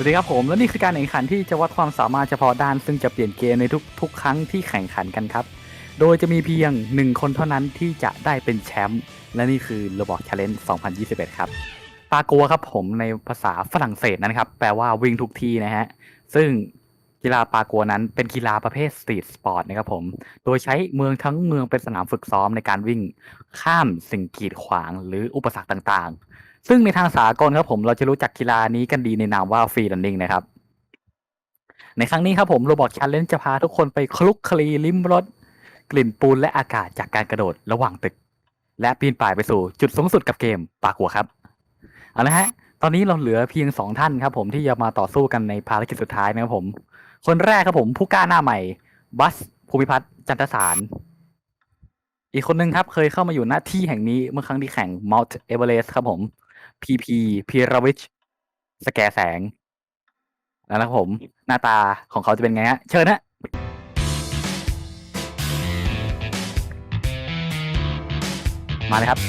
สวัสดีครับผมและนี่คือการแข่งขันที่จะวัดความสามารถเฉพาะด้าน ซึ่งจะเปลี่ยนเกมในทุกๆ ครั้งที่แข่งขันกันครับ โดยจะมีเพียงหนึ่งคนเท่านั้นที่จะได้เป็นแชมป์และนี่คือระบอก Challenge 2021 ครับปากัวครับผมในภาษาฝรั่งเศสนะครับ แปลว่าวิ่งทุกที่นะฮะ ซึ่งกีฬาปากัวนั้นเป็นกีฬาประเภทสตรีทสปอร์ตนะครับผม โดยใช้เมืองทั้งเมืองเป็นสนามฝึกซ้อมในการวิ่งข้ามสิ่งกีดขวางหรืออุปสรรคต่างๆ ซึ่งในทางสากลครับผมเราจะรู้จักกีฬานี้กันดีในนามว่าฟรี e ัน n ิ n งนะครับ ในครั้งนี้ครับผมโรบอทชาเลนจ์จะพาทุกคนไปคลุกคลีลิ้มรสกลิ่นปูนและอากาศจากการกระโดดระหว่างตึก และปีนป่ายไปสู่จุดสูงสุดกับเกมปากหัวครับเอาละฮะ ตอนนี้เราเหลือเพียงสองท่านครับผมที่จะมาต่อสู้กันในภารกิจสุดท้ายนะครับผม คนแรกครับผมผู้กล้าหน้าใหม่ บัสภูมิพัฒน์จันทสาร อีกคนนึงครับเคยเข้ามาอยู่หน้าที่แห่งนี้เมื่อครั้งที่แข่ง Mount Everest ครับผม พีพีพีรวิช สแกแสง แล้วนะครับผม หน้าตาของเขาจะเป็นไงฮะ เชิญฮะมาเลยครับ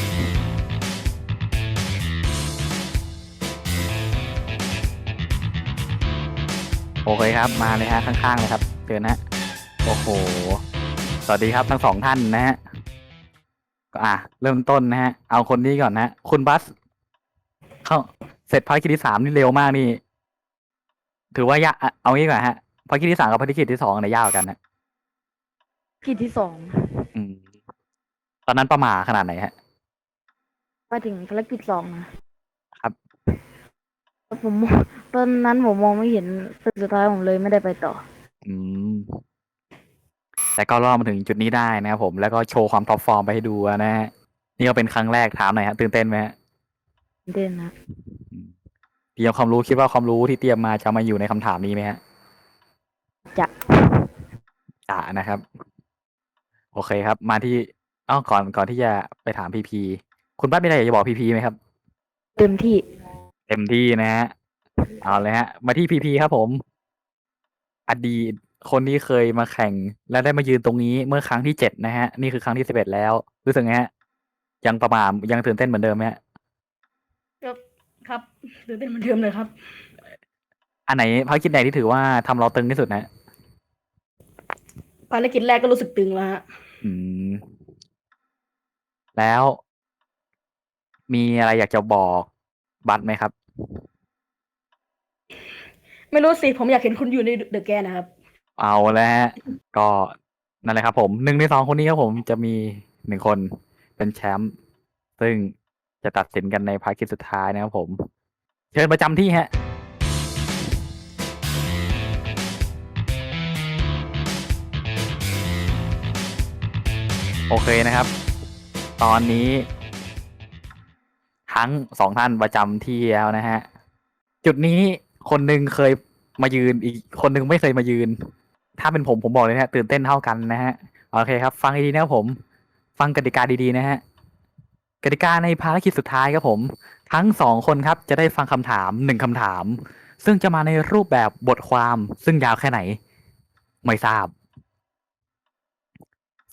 โอเคครับ มาเลยฮะ ข้างๆเลยครับเชิญนะโอ้โห สวัสดีครับทั้งสองท่านนะฮะก็อะ เริ่มต้นนะฮะ เอาคนนี้ก่อนนะ คุณบัส เข้าเสร็จภารกิจที่สามนี่เร็วมากนี่ ถือว่ายากอะเอางี้ก่อนฮะภารกิจที่สามกับภารกิจที่สองเนี่ยยากกว่ากันนะผิดที่สองอืม ตอนนั้นประมาขนาดไหนฮะ มาถึงภารกิจสองนะครับ ผมมองตอนนั้นผมมองไม่เห็นสุดท้ายผมเลยไม่ได้ไปต่อ อืม แต่ก็รอดมาถึงจุดนี้ได้นะครับผม แล้วก็โชว์ความท็อปฟอร์มไปให้ดูนะฮะ นี่ก็เป็นครั้งแรกถามหน่อยฮะตื่นเต้นไหมฮะ เด่นนะเตรียมความรู้คิดว่าความรู้ที่เตรียมมาจะมาอยู่ในคำถามนี้ไหมฮะจะ จะนะครับ โอเคครับ มาที่อ้าวก่อนก่อนที่จะไปถามพีพีคุณป้ามีอะไรอยากจะบอกพีพีไหมครับ เต็มที่เต็มที่นะฮะ เอาเลยฮะ มาที่พีพีครับผม อดีตคนที่เคยมาแข่ง และได้มายืนตรงนี้เมื่อครั้งที่เจ็ดนะฮะ นี่คือครั้งที่สิบเอ็ดแล้ว รู้สึกไงฮะ ยังประมาทยังตื่นเต้นเหมือนเดิมไหมฮะ ครับครับตื่นเต้นเหมือนเดิมเลยครับ อันไหนภารกิจไหนที่ถือว่าทำเราตึงที่สุดนะฮะภารกิจแรกก็รู้สึกตึงแล้วฮะอืม แล้ว มีอะไรอยากจะบอกบัตรไหมครับ ไม่รู้สิผมอยากเห็นคุณอยู่ในเดอะแกนนะครับ เอาแล้วฮะก็นั่นแหละครับผมหนึ่งในสองคนนี้ครับผมจะมีหนึ่งคนเป็นแชมป์ซึ่ง จะตัดสินกันในภารกิจสุดท้ายนะครับผม เชิญประจำที่ฮะโอเคนะครับ ตอนนี้ ทั้งสองท่านประจำที่แล้วนะฮะ จุดนี้คนหนึ่งเคยมายืนอีกคนหนึ่งไม่เคยมายืน ถ้าเป็นผมผมบอกเลยนะฮะตื่นเต้นเท่ากันนะฮะ โอเคครับ ฟังดีๆนะครับผม ฟังกติกาดีๆนะฮะ กติกาในภารกิจสุดท้ายครับผม ทั้งสองคนครับจะได้ฟังคำถามหนึ่งคำถาม ซึ่งจะมาในรูปแบบบทความ ซึ่งยาวแค่ไหน ไม่ทราบ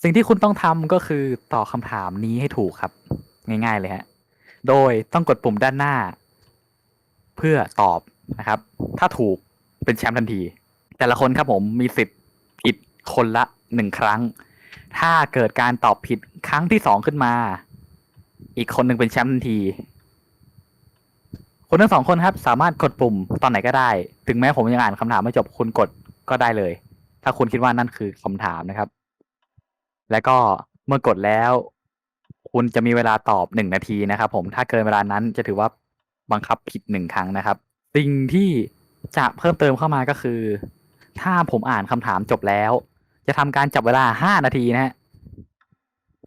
สิ่งที่คุณต้องทำก็คือตอบคำถามนี้ให้ถูกครับ ง่ายๆเลยฮะ โดยต้องกดปุ่มด้านหน้า เพื่อตอบนะครับ ถ้าถูกเป็นแชมป์ทันที แต่ละคนครับผมมีสิทธิ์ผิดคนละหนึ่งครั้ง ถ้าเกิดการตอบผิดครั้งที่สองขึ้นมา อีกคนหนึ่งเป็นแชมป์ทันที คนทั้งสองคนครับ สามารถกดปุ่มตอนไหนก็ได้ ถึงแม้ผมยังอ่านคำถามไม่จบคุณกดก็ได้เลย ถ้าคุณคิดว่านั่นคือคำถามนะครับ แล้วก็เมื่อกดแล้ว คุณจะมีเวลาตอบหนึ่งนาทีนะครับ ผมถ้าเกินเวลานั้นจะถือว่าบังคับผิดหนึ่งครั้งนะครับ สิ่งที่จะเพิ่มเติมเข้ามาก็คือ ถ้าผมอ่านคำถามจบแล้ว จะทำการจับเวลาห้านาทีนะฮะ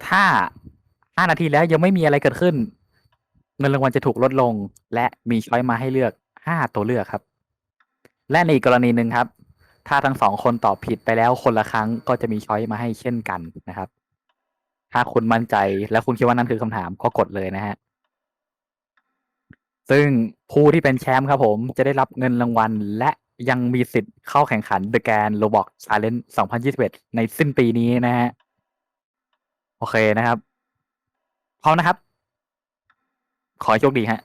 ถ้า ห้านาทีแล้วยังไม่มีอะไรเกิดขึ้น เงินรางวัลจะถูกลดลง และมีช้อยมาให้เลือกห้าตัวเลือกครับ และในอีกกรณีหนึ่งครับ ถ้าทั้งสองคนตอบผิดไปแล้วคนละครั้งก็จะมีช้อยมาให้เช่นกันนะครับ ถ้าคุณมั่นใจและคุณคิดว่านั่นคือคำถามก็กดเลยนะฮะ ซึ่งผู้ที่เป็นแชมป์ครับผมจะได้รับเงินรางวัล และยังมีสิทธิ์เข้าแข่งขัน The Grand Roblox Challenge 2021 ในสิ้นปีนี้นะฮะ โอเคนะครับ พร้อมนะครับ ขอให้โชคดีฮะ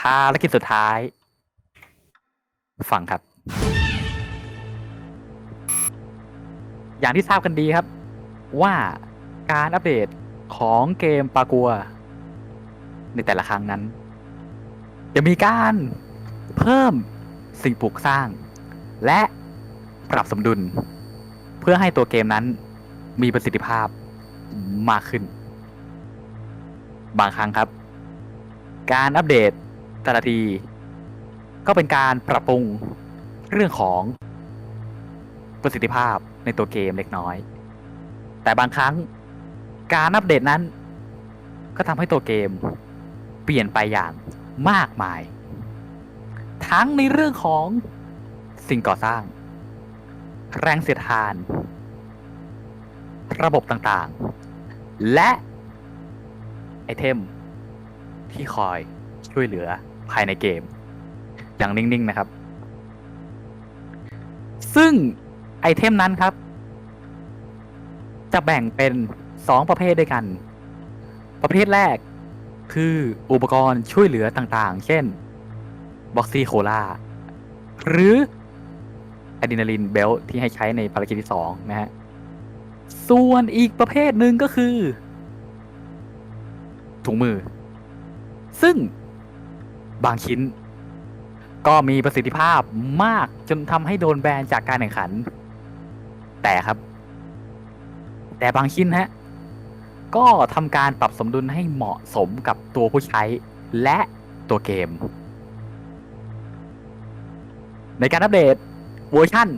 ภารกิจสุดท้าย ฟังครับ อย่างที่ทราบกันดีครับ ว่าการอัปเดตของเกมปากัว ในแต่ละครั้งนั้น จะมีการเพิ่มสิ่งปลูกสร้าง และปรับสมดุล เพื่อให้ตัวเกมนั้นมีประสิทธิภาพ มากขึ้น บางครั้งครับ การอัปเดตแต่ละที ก็เป็นการปรับปรุงเรื่องของประสิทธิภาพในตัวเกมเล็กน้อย แต่บางครั้งการอัปเดตนั้น ก็ทำให้ตัวเกม เปลี่ยนไปอย่างมากมาย ทั้งในเรื่องของสิ่งก่อสร้าง แรงเสียดทาน ระบบต่าง และไอเทมที่คอยช่วยเหลือภายในเกม อย่างนิ่ง ๆ นะครับ ซึ่งไอเทมนั้นครับ จะแบ่งเป็นสองประเภทด้วยกัน ประเภทแรกคืออุปกรณ์ช่วยเหลือต่างๆ เช่น บ็อกซี่โคลาหรืออะดรีนาลินเบลที่ให้ใช้ในภารกิจที่สองนะฮะ ส่วนอีกประเภทหนึ่งก็คือ ถุงมือ ซึ่งบางชิ้น ก็มีประสิทธิภาพมากจนทำให้โดนแบนจากการแข่งขัน แต่ครับ แต่บางชิ้นฮะ ก็ทำการปรับสมดุลให้เหมาะสมกับตัวผู้ใช้และตัวเกม ในการอัปเดตเวอร์ชัน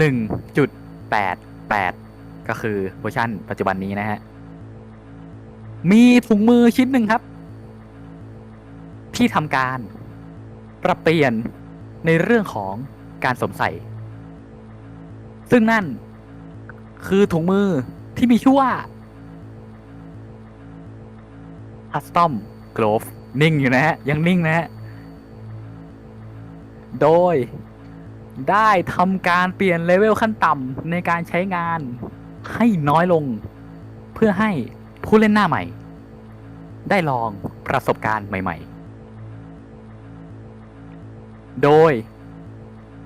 1.88 ก็คือเวอร์ชันปัจจุบันนี้นะฮะ มีถุงมือชิ้นหนึ่งครับ ที่ทำการปรับเปลี่ยนในเรื่องของการสวมใส่ ซึ่งนั่นคือถุงมือที่มีชื่อว่า Custom Glove นิ่งอยู่นะฮะ ยังนิ่งนะฮะ โดยได้ทำการเปลี่ยนเลเวลขั้นต่ำในการใช้งาน ให้น้อยลง เพื่อให้ผู้เล่นหน้าใหม่ ได้ลองประสบการณ์ใหม่ ๆ โดย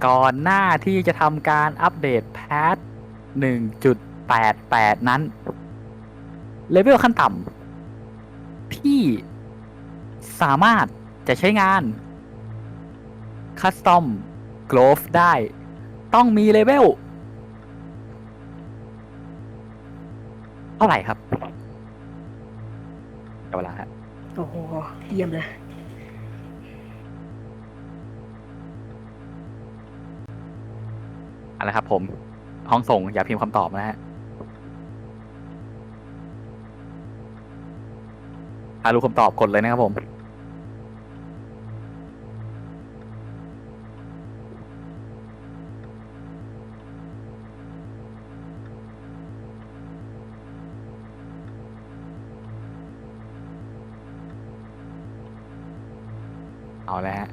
ก่อนหน้าที่จะทำการอัปเดตแพท 1.88 นั้น เลเวลขั้นต่ำที่สามารถจะใช้งาน Custom Glove ได้ ต้องมีเลเวล เท่าไหร่ครับเอาเวลาฮะโอ้โหเยี่ยมเลยเอาละครับ ผม ห้องส่งอย่าพิมพ์คำตอบนะฮะถ้ารู้คำตอบกดเลยนะครับผม เอาแล้วฮะ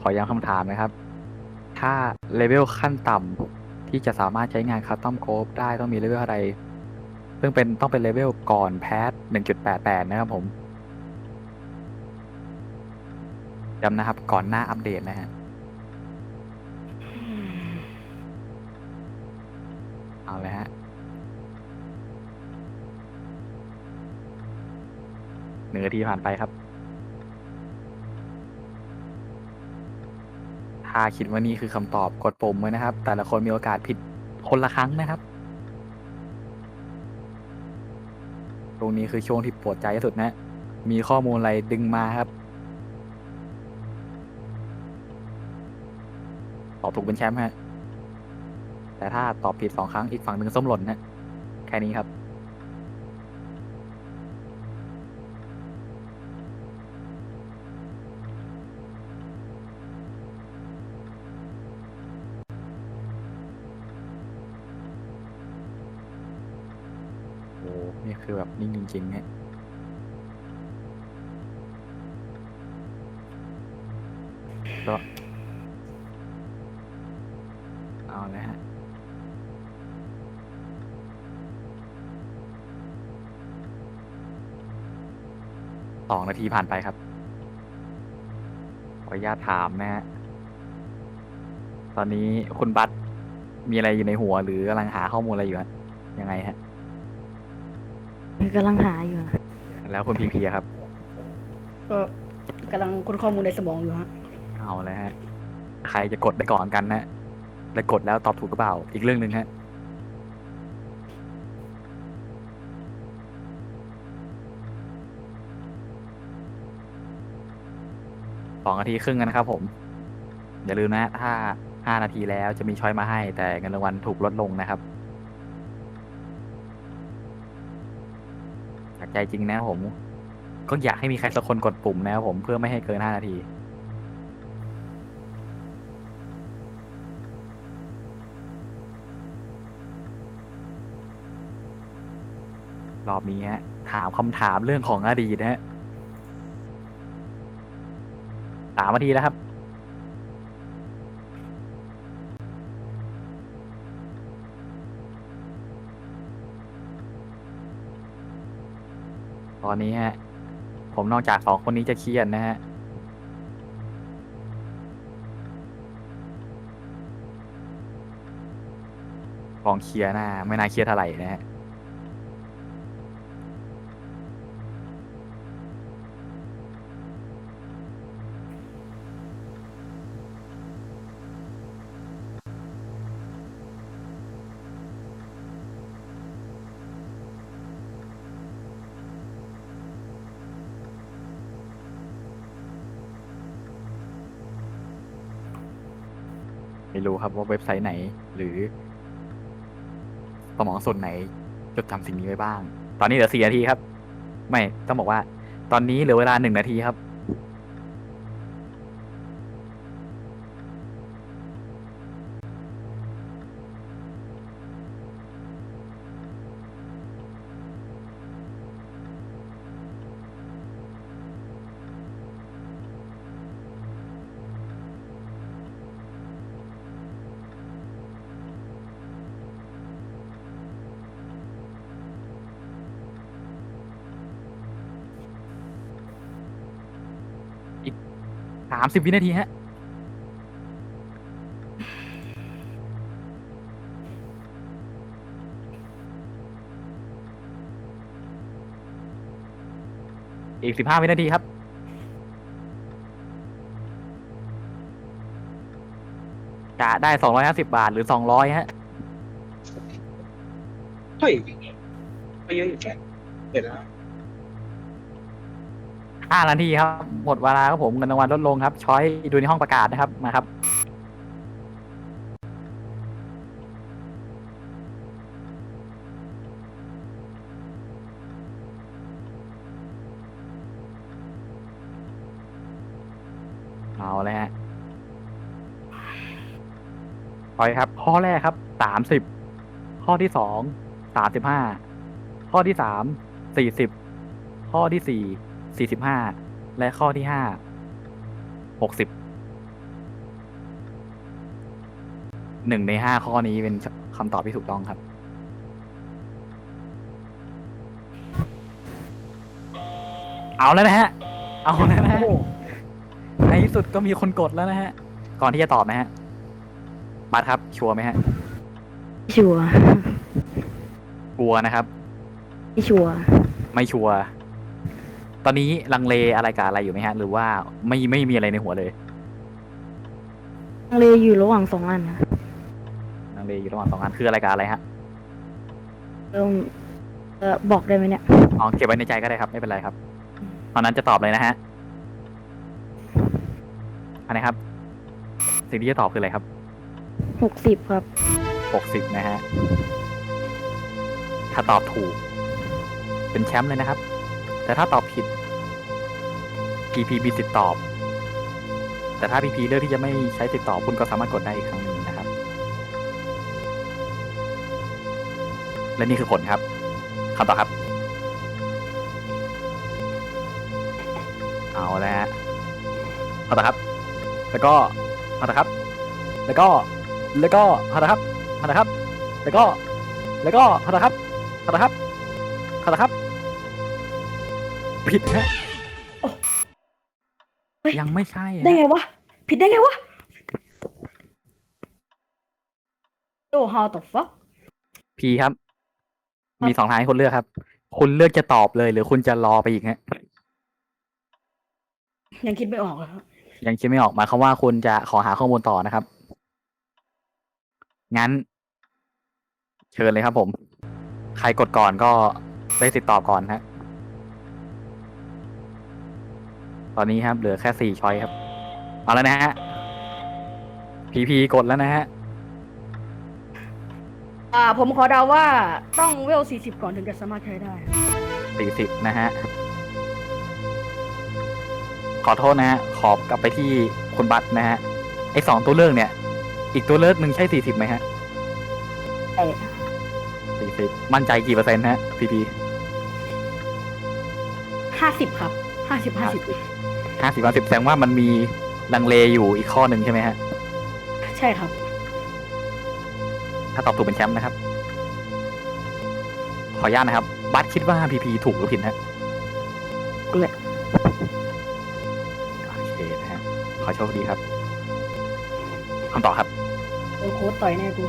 ขอย้ำคำถามนะครับ ถ้าเลเวลขั้นต่ำที่จะสามารถใช้งานคัสตอมโคฟได้ต้องมีเลเวลอะไร ซึ่งเป็นต้องเป็นเลเวลก่อนแพท1.88นะครับผมย้ำนะครับ ก่อนหน้าอัปเดตนะฮะ เอาเลยฮะหนึ่งนาทีผ่านไปครับ ถ้าคิดว่านี่คือคำตอบกดปุ่มไว้นะครับ แต่ละคนมีโอกาสผิดคนละครั้งนะครับ ตรงนี้คือช่วงที่ปวดใจที่สุดนะ มีข้อมูลอะไรดึงมาครับ ตอบถูกเป็นแชมป์ฮะ แต่ถ้าตอบผิดสองครั้งอีกฝั่งหนึ่งส้มหล่นนะ แค่นี้ครับ นี่คือแบบนิ่งจริงๆเนี่ยก็เอาเลยฮะสองนาทีผ่านไปครับ ขออนุญาตถามนะฮะ ตอนนี้คุณบัตมีอะไรอยู่ในหัวหรือกำลังหาข้อมูลอะไรอยู่ฮะยังไงฮะ กำลังหาอยู่นะแล้วคุณพีพีอะครับ ก็กำลังค้นข้อมูลในสมองอยู่ฮะ เอาเลยฮะ ใครจะกดได้ก่อนกันนะและกดแล้วตอบถูกหรือเปล่า อีกเรื่องหนึ่งฮะ สองนาทีครึ่งนะครับผม อย่าลืมนะถ้าห้านาทีแล้วจะมีช้อยมาให้ แต่เงินรางวัลถูกลดลงนะครับ จากใจจริงนะผม ก็อยากให้มีใครสักคนกดปุ่มนะครับผมเพื่อไม่ให้เกินห้านาที รอบนี้ฮะ ถามคำถามเรื่องของอดีตนะฮะสามนาทีแล้วครับ อนนี้ฮะ ผมนอกจากสองคนนี้จะเครียดนะฮะ กองเคลียร์หน้า ไม่น่าเครียดเท่าไหร่นะฮะ ไม่รู้ครับว่าเว็บไซต์ไหน หรือสมองส่วนไหน จดจำสิ่งนี้ไว้บ้าง ตอนนี้เหลือสี่นาทีครับ ไม่ต้องบอกว่า ตอนนี้เหลือเวลาหนึ่งนาทีครับามสิบวินาทีฮะ อีกสิบห้าวินาทีครับ จะได้สองร้อยห้าสิบาทหรือสองร้อยฮะ เฮ้ยไปเยอะอยู่แค่เดี๋ยวนะ้5นาทีครับ หมดเวลาครับผมเงินรางวัลลดลงครับ ช้อยดูในห้องประกาศนะครับ มาครับ เอาเลยฮะอยครับ ข้อแรกครับ สามสิบ ข้อที่สอง สามสิบห้า ข้อที่สาม สี่สิบ ข้อที่สี่ สี่สิบห้าและข้อที่ห้าหกสิบหนึ่งในห้าข้อนี้เป็นคำตอบที่ถูกต้องครับ เอาแล้วนะฮะ เอาแล้วนะฮะในที่สุดก็มีคนกดแล้วนะฮะ ก่อนที่จะตอบนะฮะบัตรครับ ชัวร์ไหมฮะไม่ชัวร์กลัวนะครับ ไม่ชัวร์ไม่ชัวร์ต อนนี้ลังเลอะไรกับอะไรอยู่ไหมฮะ หรือว่าไม่ไม่มีอะไรในหัวเลยลังเลอยู่ระหว่างสองอันนะลังเลอยู่ระหว่างสองอันคืออะไรกับอะไรฮะเริ่มเออบอกได้ไหมเนี่ย อ๋อเก็บไว้ในใจก็ได้ครับไม่เป็นไรครับตอนนั้นจะตอบเลยนะฮะอันนี้ครับ สิ่งที่จะตอบคืออะไรครับหกสิบครับ หกสิบนะฮะถ้าตอบถูก เป็นแชมป์เลยนะครับ แต่ถ้าตอบผิด PP มีสิทธิ์ตอบ แต่ถ้า PP เลือกที่จะไม่ใช้ติดต่อบคุณก็สามารถกดได้อีกครั้งหนึ่งนะครับ และนี่คือผลครับคำตอบครับ เอาแล้วฮะเอาละครับ แล้วก็เอาละครับ แล้วก็แล้วก็เอาละครับเอาละครับ แล้วก็ แล้วก็เอาละครับเอาละครับเอาละครับ ผิดฮะ ยยังไม่ใช่ฮะได้ไงวะ ผิดได้ไงวะโอ้ how the fuck พีครับ มีสองทางให้คุณเลือกครับ คุณเลือกจะตอบเลย หรือคุณจะรอไปอีกฮะยังคิดไม่ออกเลยครับยังคิดไม่ออกหมายความว่าคุณจะขอหาข้อมูลต่อนะครับ งั้น เชิญเลยครับผม ใครกดก่อนก็ได้ติดตอบก่อนฮะ ตอนนี้ครับเหลือแค่สี่ช้อยครับ เอาแล้วนะฮะพีพีกดแล้วนะฮะ อ่า ผมขอเดาว่าต้องเวล 40 ก่อนถึงจะสามารถใช้ได้ สี่สิบนะฮะ ขอโทษนะฮะ ขอบกลับไปที่คุณบัตนะฮะ ไอสองตัวเลือกเนี่ย อีกตัวเลือกหนึ่งใช่สี่สิบไหมฮะใช่ สี่สิบมั่นใจกี่เปอร์เซ็นต์ฮะพีพี50 ครับ 50 50 ห้าสิบห้าสิบแสดงว่ามันมีลังเลอยู่อีกข้อหนึ่งใช่ไหมฮะ ใช่ครับถ้าตอบถูกเป็นแชมป์นะครับ ขออนุญาตนะครับ บัตคิดว่าพีพีถูกหรือผิดฮะเลยโอเคนะฮะ ขอโชคดีครับคำตอบครับ โดนโค้ดต่อยแน่กู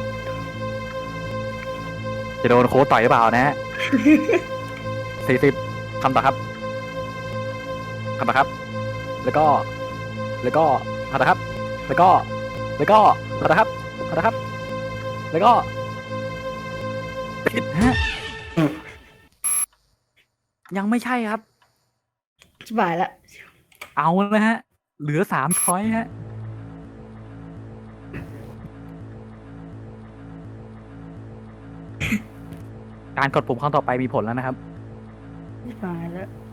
จะโดนโค้ชต่อยหรือเปล่านะฮะ สี่สิบคำตอบครับคำตอบครับ แล้วก็ แล้วก็คำตอบครับ แล้วก็ แล้วก็คำตอบครับคำตอบครับ แล้วก็ผิดฮะยังไม่ใช่ครับชิบหายละ เอาแล้วฮะ เหลือสามช้อยฮะ การกดปุ่มครั้งต่อไปมีผลแล้วนะครับชิบหายแล้วอะ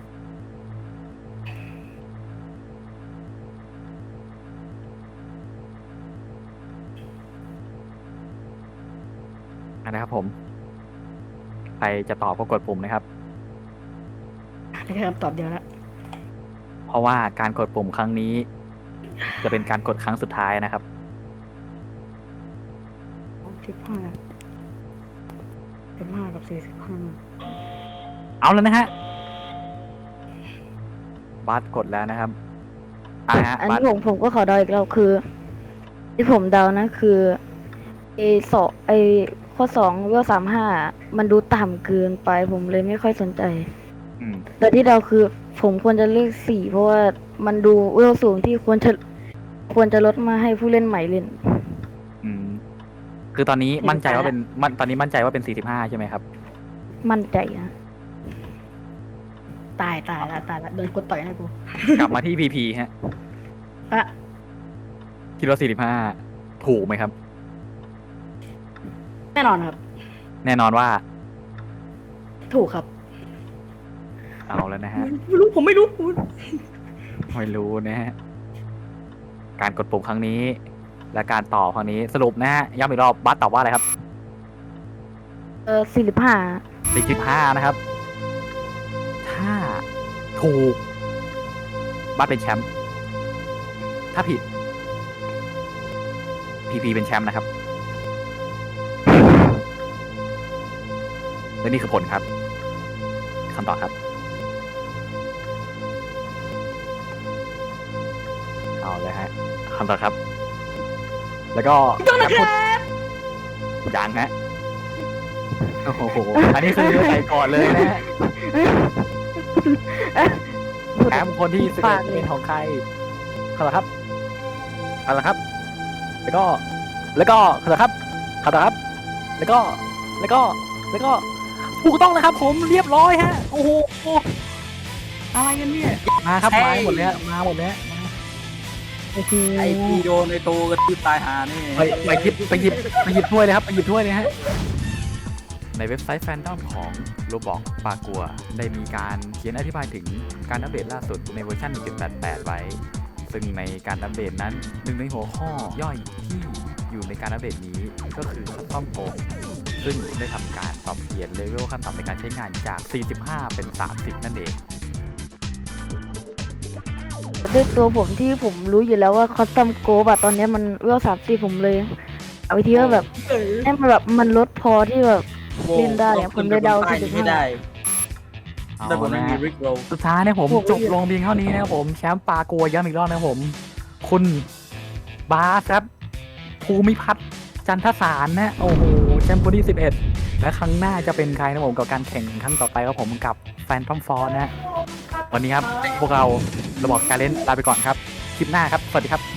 นะครับผม ใครจะตอบก็กดปุ่มนะครับ ได้แค่คำตอบเดียวละเพราะว่าการกดปุ่มครั้งนี้ จะเป็นการกดครั้งสุดท้ายนะครับ สิบห้าสิบห้ากับสี่สิบห้าเอาแล้วนะฮะบัสกดแล้วนะครับอะฮะอันบัสนี้ผมผมก็ขอเดาอีกแล้วคือ ที่ผมเดานะคือไอสองไอ ข้อสองเวลสามห้ามันดูต่ำเกินไป ผมเลยไม่ค่อยสนใจ อืม แต่ที่เดาคือผมควรจะเลือกสี่เพราะว่ามันดูเวลสูงที่ควรจะควรจะลดมาให้ผู้เล่นใหม่เล่น อืม คือตอนนี้เห็นมั่นใจว่าไปแล้วเป็นมันตอนนี้มั่นใจว่าเป็น 45 ใช่ไหมครับ มั่นใจนะตายตายละตายละโดนโค้ดต่อยแน่กูกลับมาที่ PP ฮะ อะคิดว่า 45 ถูกไหมครับ แน่นอนครับ แน่นอนว่า ถูกครับเอาแล้วนะฮะ ไม่รู้ผมไม่รู้ไม่รู้นะฮะ การกดปุ่มครั้งนี้ และการต่อครั้งนี้สรุปนะฮะย้ำอีกรอบบัสตอบว่าอะไรครับเออสี่สิบห้า45นะครับ ถ้าถูก บัสเป็นแชมป์ถ้าผิดพีพีเป็นแชมป์นะครับ และนี่คือผลครับคำตอบครับ เอาเลยฮะคำตอบครับ แล้วก็ต้องนะครับยังฮะโอ้โหอันนี้คือใส่ก่อนเลยนะฮะแชมป์คนที่สิบฝาเอ็กดเลยเป็นของใครเอาละครับเอาละครับ แล้วก็ แล้วก็เอาละครับเอาละครับ แล้วก็ แล้วก็ แล้วก็ ถูกต้องนะครับผมเรียบร้อยฮะ โอ้โหอะไรกันเนี่ย มาครับมาหมดเลยฮะมาหมดเลยฮะมาโอ้โหไอพีโดในโตกระทืบตายหานี่ไปไปหยิบไปหยิบไปหยิบถ้วยเลยครับไปหยิบถ้วยเลยฮะในเว็บไซต์แฟนดอมของโรบอกปากัว ได้มีการเขียนอธิบายถึงการอัปเดตล่าสุดในเวอร์ชัน 1.88 ไว้ ซึ่งในการอัปเดตนั้นหนึ่งในหัวข้อย่อยที่อยู่ในการอัปเดตนี้ก็คือซ่อมโกง ซึ่งได้ทำการปรับเปลี่ยนเลเวลขั้นต่ำในการใช้งานจาก 45 เป็น 30 นั่นเองด้วยตัวผมที่ผมรู้อยู่แล้วว่าคอสตัมโกบอะตอนเนี้ยมันเวลสามสิบผมเลย เอาวิธีว่าแบบเออให้มันแบบมันลดพอที่แบบเล่นได้อะผมเลยเดาใต้45ไม่ได้เอาแต่ผมไม่นะมีฮะริกโรสุดท้ายเนี่ยผมผมจบลงเพียงเท่านี้นะครับผมแชมป์ปากัวย้ำอีกรอบนะครับผม คุณบาสครับภูมิพัฒน์จันทสารนะ โอ้โห แชมป์คนที่ 11 และครั้งหน้าจะเป็นใครนะผมกับการแข่งครั้งต่อไปครับผมกับแฟนทอมฟอร์นะวันนี้ครับพวกเราระบอกการเล่นลาไปก่อนครับคลิปหน้าครับ สวัสดีครับ